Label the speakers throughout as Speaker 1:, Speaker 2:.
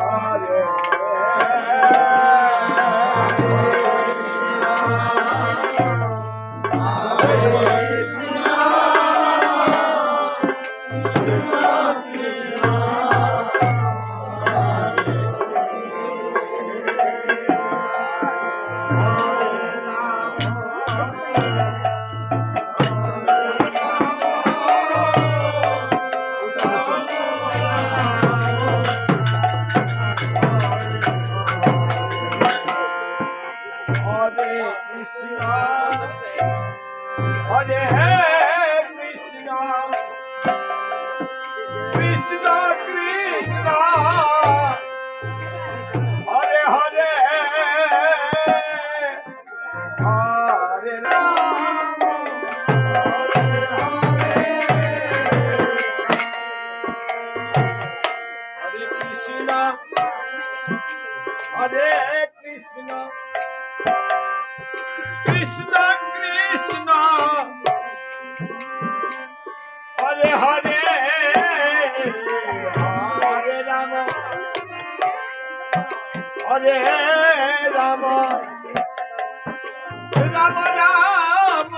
Speaker 1: 阿弥。હરે રામ. રામ રામ.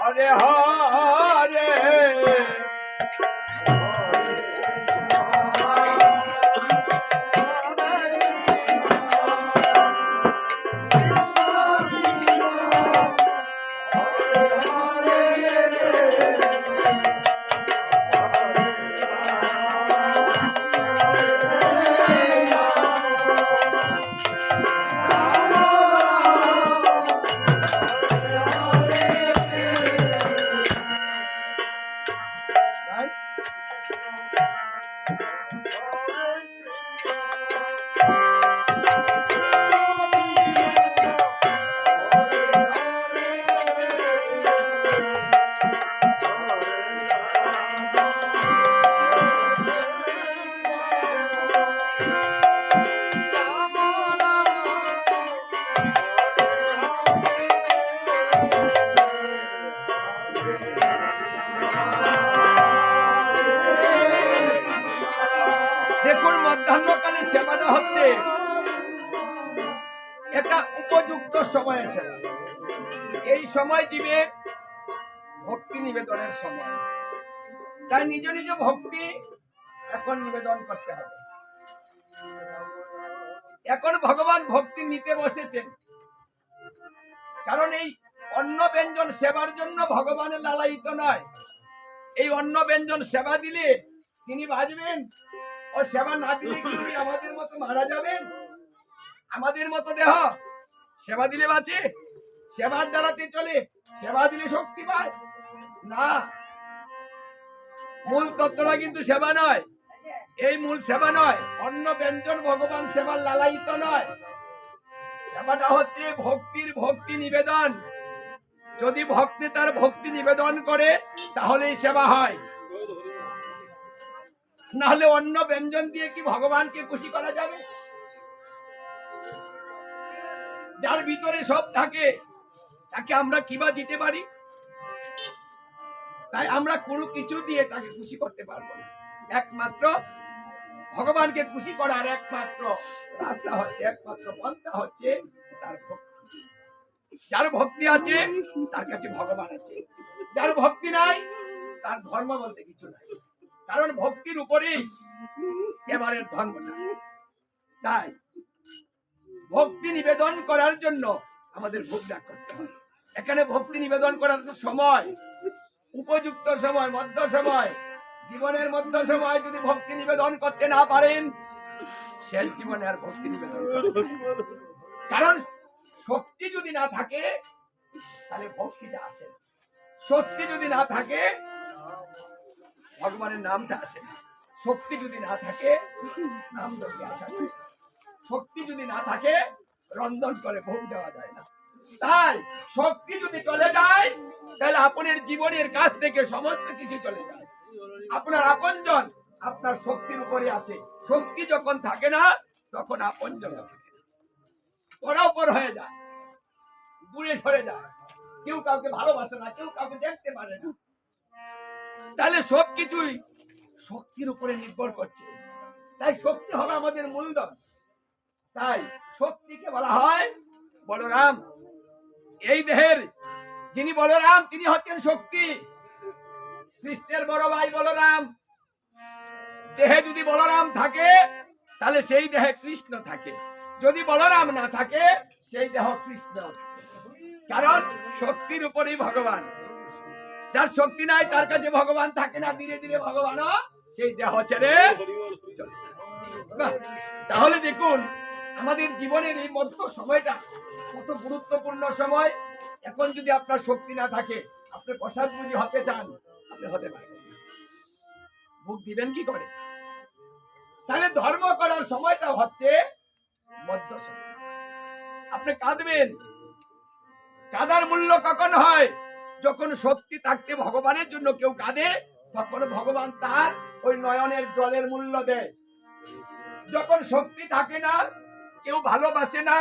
Speaker 1: હરે હરે দেখুন, মধ্যাহ্নকালে সেবাটা হচ্ছে। একটা উপযুক্ত সময়ের সেবা এই সময় জীবের ভক্তি নিবেদনের সময়। তাই নিজ নিজ ভক্তি এখন নিবেদন করতে হবে। এখন ভগবান ভক্তি নিতে বসেছেন। কারণ এই অন্ন ব্যঞ্জন সেবার জন্য ভগবানের লালায়িত নয়। এই অন্ন ব্যঞ্জন সেবা দিলে তিনি বাজবেন ও সেবা না দিলে কি আমাদের মতো মারা যাবেন? আমাদের মতো দেহ সেবা দিলে বাঁচে? সেবার দ্বারাতে চলে, সেবা দিলে শক্তি পায়? না। মূল তত্ত্বটা কিন্তু সেবা নয়। এই মূল সেবা নয় অন্য ব্যঞ্জন ভগবান সেবার লালায়িত নয়। সেবাটা হচ্ছে ভক্তির ভক্তি নিবেদন। যদি ভক্তি তার ভক্তি নিবেদন করে, তাহলেই সেবা হয়। নাহলে অন্য ব্যঞ্জন দিয়ে কি ভগবানকে খুশি করা যাবে? যার ভিতরে সব থাকে, তাকে আমরা কিবা দিতে পারি? তাই আমরা কোনো কিছু দিয়ে তাকে খুশি করতে পারব না। একমাত্র ভগবানকে খুশি করার একমাত্র রাস্তা হচ্ছে, একমাত্র পন্থা হচ্ছে তার ভক্তি। যার ভক্তি আছে, তার কাছে ভগবান আছে। যার ভক্তি নাই, তার ধর্ম বলতে কিছু নাই। কারণ ভক্তির উপরেই এবারের ধর্মটা তাই ভক্তি নিবেদন করার জন্য আমাদের ভোগ ত্যাগ করতে হবে। এখানে ভক্তি নিবেদন করার সময়, উপযুক্ত সময়, মধ্য সময়, জীবনের মধ্য সময় যদি ভক্তি নিবেদন করতে না পারেন, শেষ জীবনে আর ভক্তি নিবেদন। কারণ শক্তি যদি না থাকে, তাহলে ভক্তিটা আসে শক্তি যদি না থাকে, ভগবানের নামটা আসে না। শক্তি যদি না থাকে, নাম ধরতে আসা যায় শক্তি যদি না থাকে, রন্ধন করে ভোগ দেওয়া যায় না। তাই শক্তি যদি চলে যায়, তাহলে আপনার জীবনের কাছ থেকে সমস্ত কিছু চলে যায়। আপনার আপনজন আপনার শক্তির উপরে আছে। শক্তি যখন থাকে না, তখন আপনজন থাকে না। হয়ে যায়। দূরে সরে যায়। কেউ কাউকে ভালোবাসে না, কেউ কাউকে দেখতে পারে না। তাহলে সব কিছুই শক্তির উপরে নির্ভর করছে। তাই শক্তি হবে আমাদের মূলধন। তাই শক্তিকে বলা হয় বলরাম। এই দেহের যিনি বলরাম, তিনি হচ্ছেন শক্তি। কৃষ্ণের বড় ভাই বলরাম। দেহে যদি বলরাম থাকে, তাহলে সেই দেহে কৃষ্ণ থাকে। যদি বলরাম না থাকে, সেই দেহ কৃষ্ণ। কারণ শক্তির উপরেই ভগবান। যার শক্তি নাই, তার কাছে ভগবান থাকে না, ধীরে ধীরে ভগবানও সেই দেহ ছেড়ে তাহলে দেখুন, আমাদের জীবনের এই মধ্য সময়টা কত গুরুত্বপূর্ণ সময়। এখন যদি আপনার শক্তি না থাকে, আপনি প্রসাদ বুঝি হতে চান, আপনি হতে পারবেন না। মুখ দিবেন কি করে? তাহলে ধর্ম করার সময়টা হচ্ছে আপনি কাঁদবেন। কাদার মূল্য কখন হয়? যখন শক্তি থাকতে ভগবানের জন্য কেউ কাঁদে, তখন ভগবান তার ওই নয়নের জলের মূল্য দেয়। যখন শক্তি থাকে না, কেউ ভালোবাসে না,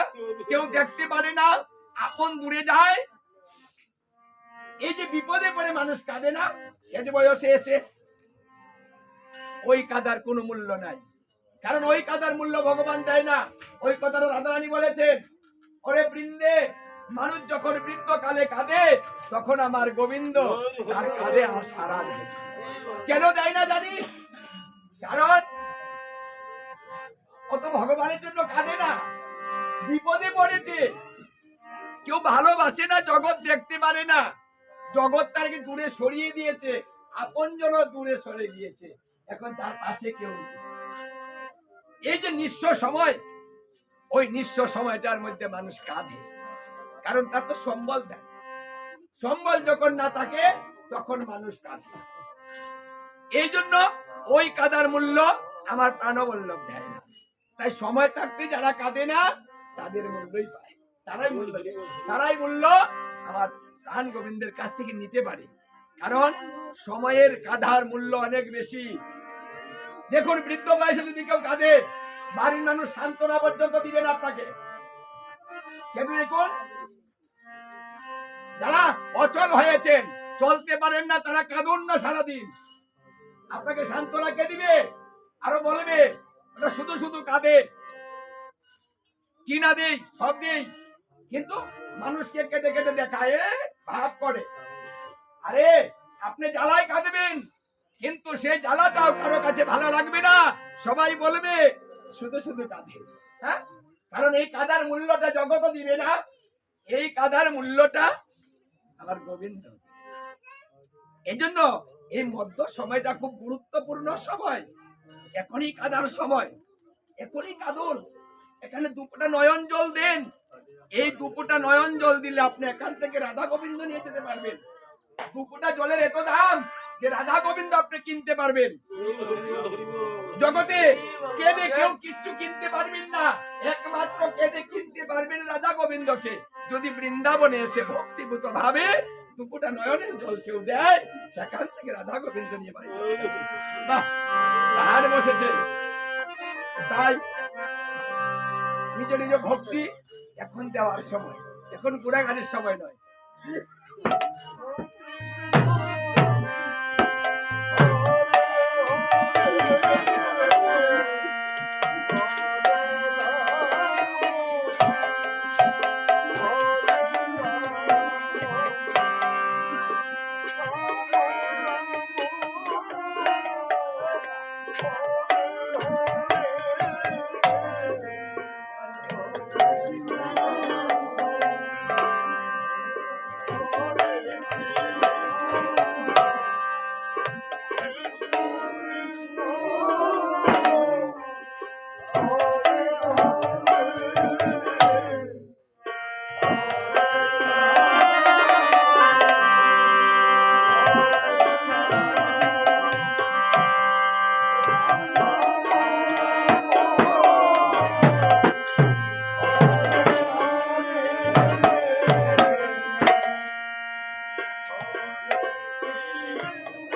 Speaker 1: কেউ দেখতে পারে না, আপন দূরে যায়। এই যে বিপদে পড়ে মানুষ কাঁদে না সেজ বয়সে এসে ওই কাদার কোনো মূল্য নাই। কারণ ওই কাদার মূল্য ভগবান দেয় না। ওই কথাটা রাধারানী বলেছেন, ওরে বৃন্দে, মানুষ যখন বৃদ্ধকালে কাঁদে, তখন আমার গোবিন্দ তার কাঁদে আর সারা কেন দেয় না জানিস? কারণ অত ভগবানের জন্য কাঁদে না। বিপদে পড়েছে। কেউ ভালোবাসে না, জগৎ দেখতে পারে না। জগৎ তাকে দূরে সরিয়ে দিয়েছে আপন দূরে সরে গিয়েছে। এখন তার পাশে কেউ নেই। এই যে নিঃস্ব সময়, ওই নিঃস্ব সময়টার মধ্যে মানুষ কাঁদে। কারণ তার তো সম্বল দেয়। সম্বল যখন না থাকে, তখন মানুষ কাঁদে। এই জন্য ওই কাদার মূল্য আমার প্রাণবল্লভ দেয় না। তাই সময় থাকতে যারা কাঁদে না, তাদের মূল্যই পায়। তারাই মূল্য তারাই মূল্য আমার প্রাণ গোবিন্দের কাছ থেকে নিতে পারে। কারণ সময়ের কাঁধার মূল্য অনেক বেশি। দেখুন, বৃদ্ধ বয়সে যদি কেউ কাঁদে, বাড়ির মানুষ সান্ত্বনা পর্যন্ত দিবেন আপনাকে। কেন দেখুন। যারা অচল হয়েছেন, চলতে পারেন না, তারা কাঁদুন না সারাদিন। আপনাকে সান্ত্বনা কে দিবে? আরও বলবে শুধু শুধু কাঁদে। কি না দেই, সব দেই। কিন্তু মানুষকে কেটে কেটে দেখায় কারও কাছে ভালো লাগবে না। সবাই বলবে, শুধু শুধু কাঁদে। হ্যাঁ? কারণ এই কাদার মূল্যটা জগত দিবে না। এই কাদার মূল্যটা আমার গোবিন্দ। এই জন্য এই মধ্য সময়টা খুব গুরুত্বপূর্ণ সময়। এখনই কাদার সময়। এখনই কাঁদুন। এখানে দুপুটা নয়ন জল দেন। এই দুপুটা নয়ন জল দিলে আপনি এখান থেকে রাধা গোবিন্দ নিয়ে যেতে পারবেন। দুপুটা জলের এত দাম। যে রাধা গোবিন্দ আপনি কিনতে পারবেন। জগতে কেঁদে কেউ কিচ্ছু কিনতে পারবেন না। একমাত্র কেঁদে কিনতে পারবেন রাধা গোবিন্দকে। যদি বৃন্দাবনে এসে ভক্তিভূত ভাবে দুপুটা নয়নের জল কেউ দেয়, সেখান থেকে রাধা গোবিন্দ নিয়ে বাড়ি আর বসেছে। তাই নিজ নিজ ভক্তি এখন দেওয়ার সময়। এখন গুড়াগাড়ির সময় নয়।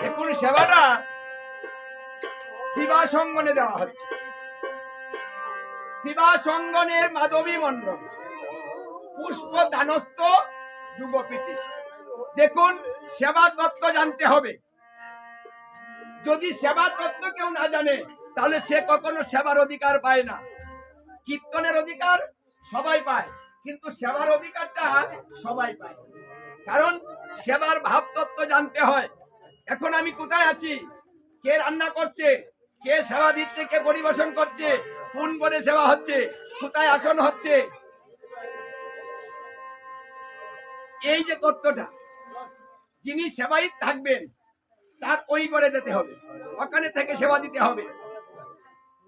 Speaker 1: দেখুন সেবাটা শিবা সঙ্গনে দেওয়া হচ্ছে। শিবা সঙ্গনের মাধবী মণ্ডল পুষ্প দানস্থ যুগপীঠে। দেখুন, সেবা তত্ত্ব জানতে হবে। যদি সেবা তত্ত্ব কেউ না জানে, তাহলে সে কখনো সেবার অধিকার পায় না। কীর্তনের অধিকার সবাই পায়। কিন্তু সেবার অধিকারটা সবাই পায়। কারণ সেবার ভাব তত্ত্ব জানতে হয়, এখন আমি কোথায় আছি? কে রান্না করছে? কে সেবা দিচ্ছে? কে পরিবেশন করছে? কোন করে সেবা হচ্ছে? কোথায় আসন হচ্ছে? এই যে তত্ত্বটা, যিনি সেবাই থাকবেন, তার ওই করে যেতে হবে, ওখানে থেকে সেবা দিতে হবে।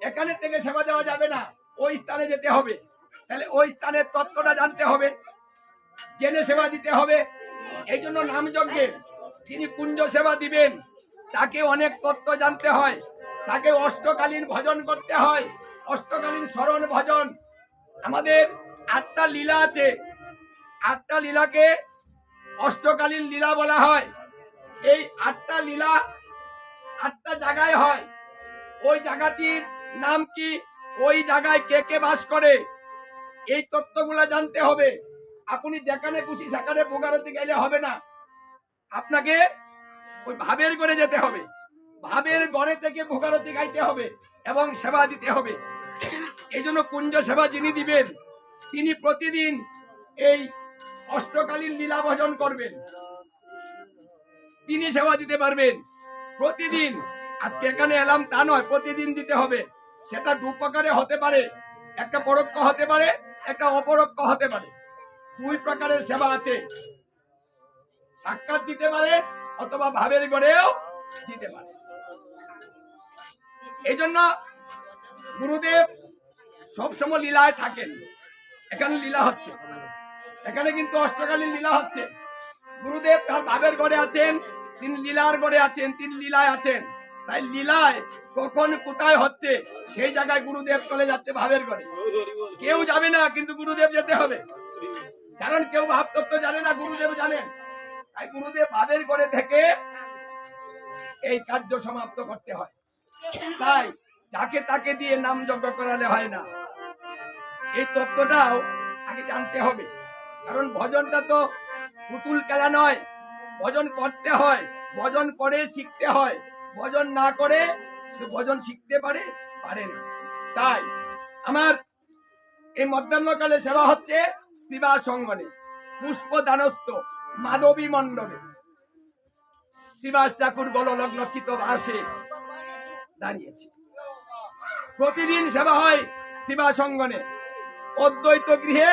Speaker 1: এখানে থেকে সেবা দেওয়া যাবে না, ওই স্থানে যেতে হবে। তাহলে ওই স্থানের তত্ত্বটা জানতে হবে, জেনে সেবা দিতে হবে। এই জন্য নাম যজ্ঞে যিনি কুঞ্জ সেবা দিবেন, তাকে অনেক তত্ত্ব জানতে হয়। তাকে অষ্টকালীন ভজন করতে হয়, অষ্টকালীন স্মরণ ভজন। আমাদের আটটা লীলা আছে। আটটা লীলাকে অষ্টকালীন লীলা বলা হয়। এই আটটা লীলা আটটা জায়গায় হয়। ওই জায়গাটির নাম কি? ওই জায়গায় কে কে বাস করে? এই তত্ত্বগুলো জানতে হবে। আপনি যেখানে খুশি সেখানে বোগারতে গেলে হবে না। আপনাকে ওই ভাবের ঘরে যেতে হবে। ভাবের ঘরে থেকে ভোগারতি গাইতে হবে এবং সেবা দিতে হবে। এই জন্য কুঞ্জ সেবা যিনি দিবেন, তিনি প্রতিদিন এই অষ্টকালীন লীলা ভজন করবেন। তিনি সেবা দিতে পারবেন। প্রতিদিন, আজকে এখানে এলাম তা নয়, প্রতিদিন দিতে হবে। সেটা দু প্রকারে হতে পারে, একটা পরোক্ষ হতে পারে একটা অপরোক্ষ হতে পারে। দুই প্রকারের সেবা আছে। সাক্ষাৎ দিতে পারে অথবা ভাবের গড়েও দিতে পারে। এই জন্য গুরুদেব সবসময় লীলায় থাকেন। এখানে লীলা হচ্ছে। এখানে কিন্তু অষ্টকালীন লীলা হচ্ছে। গুরুদেব তার ভাবের গড়ে আছেন, তিনি লীলার গড়ে আছেন, তিনি লীলায় আছেন। তাই লীলায় কখন কোথায় হচ্ছে, সেই জায়গায় গুরুদেব চলে যাচ্ছে ভাবের গড়ে কেউ যাবে না, কিন্তু গুরুদেব যেতে হবে। কারণ কেউ ভাব তত্ত্ব জানে না, গুরুদেব জানেন তাই গুরুদেব ভাবের গড়ে থেকে এই কার্য সমাপ্ত করতে হয়। তাই যাকে তাকে দিয়ে নাম যজ্ঞ করালে হয় না। এই তত্ত্বটাও আগে জানতে হবে। কারণ ভজনটা তো পুতুল খেলা নয়, ভজন করতে হয়, ভজন করে শিখতে হয়। ভজন না করে ভজন শিখতে পারে পারে না। তাই আমার এই মধ্যাহ্নকালে সেবা হচ্ছে শিবা সঙ্গনে, পুষ্প দানস্থ মাধবী মণ্ডপে। শিবাস ঠাকুর গললগ্ন কিত বাসে দাঁড়িয়েছে। প্রতিদিন সেবা হয় শিবা সঙ্গনে। অদ্বৈত গৃহে